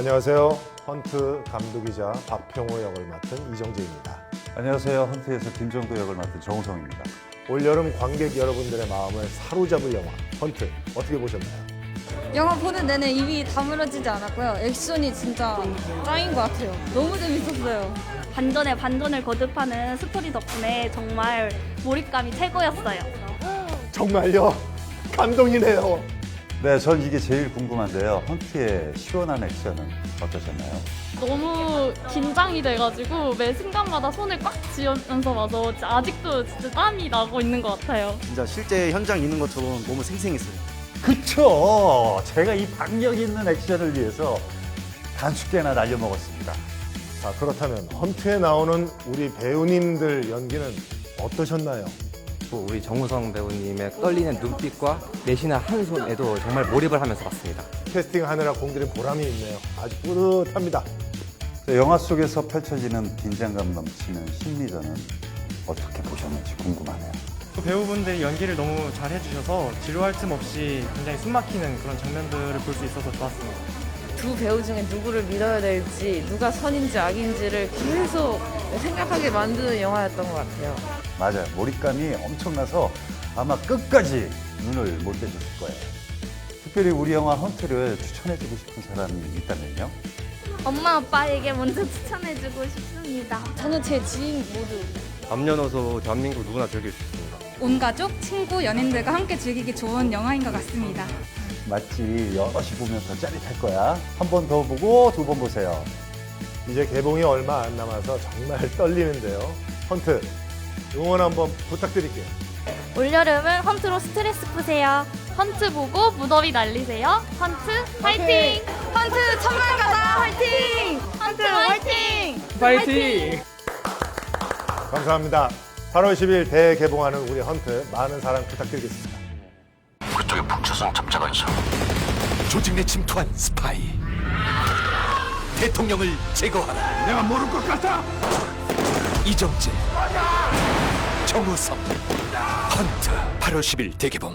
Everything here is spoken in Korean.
안녕하세요. 헌트 감독이자 박평호 역을 맡은 이정재입니다. 안녕하세요. 헌트에서 김정도 역을 맡은 정우성입니다. 올 여름 관객 여러분들의 마음을 사로잡을 영화 헌트 어떻게 보셨나요? 영화 보는 내내 입이 다물어지지 않았고요. 액션이 진짜 짱인 것 같아요. 너무 재밌었어요. 반전에 반전을 거듭하는 스토리 덕분에 정말 몰입감이 최고였어요. 정말요? 감동이네요. 네, 전 이게 제일 궁금한데요. 헌트의 시원한 액션은 어떠셨나요? 너무 긴장이 돼가지고 매 순간마다 손을 꽉 쥐면서 봐서 아직도 진짜 땀이 나고 있는 것 같아요. 진짜 실제 현장 있는 것처럼 너무 생생했어요. 그쵸! 제가 이 박력 있는 액션을 위해서 단축개나 날려먹었습니다. 자, 그렇다면 헌트에 나오는 우리 배우님들 연기는 어떠셨나요? 또 우리 정우성 배우님의 떨리는 눈빛과 내쉬는 한손에도 정말 몰입을 하면서 봤습니다. 캐스팅 하느라 공들인 보람이 있네요. 아주 뿌듯합니다. 자, 영화 속에서 펼쳐지는 긴장감 넘치는 심리전은 어떻게 보셨는지 궁금하네요. 또 배우분들이 연기를 너무 잘 해주셔서 지루할 틈 없이 굉장히 숨막히는 그런 장면들을 볼 수 있어서 좋았습니다. 두 배우 중에 누구를 믿어야 될지 누가 선인지 악인지를 계속 생각하게 만드는 영화였던 것 같아요. 맞아요. 몰입감이 엄청나서 아마 끝까지 눈을 못 떼줬을 거예요. 특별히 우리 영화 헌트를 추천해주고 싶은 사람이 있다면요? 엄마 아빠에게 먼저 추천해주고 싶습니다. 저는 제 지인 모두 남녀노소 대한민국 누구나 즐길 수 있습니다. 온 가족, 친구, 연인들과 함께 즐기기 좋은 영화인 것 같습니다. 맞지. 여럿이 보면 더 짜릿할 거야. 한 번 더 보고 두 번 보세요. 이제 개봉이 얼마 안 남아서 정말 떨리는데요. 헌트 응원 한번 부탁드릴게요. 올여름은 헌트로 스트레스 푸세요. 헌트 보고 무더위 날리세요. 헌트 화이팅! 헌트 천만 가자 화이팅! 헌트 화이팅! 파이팅! 감사합니다. 8월 10일 대개봉하는 우리 헌트 많은 사랑 부탁드리겠습니다. 점자가 있어 조직 내 침투한 스파이. 대통령을 제거하라. 내가 모를 것 같아. 이정재. 정우성. 헌트. 8월 10일 대개봉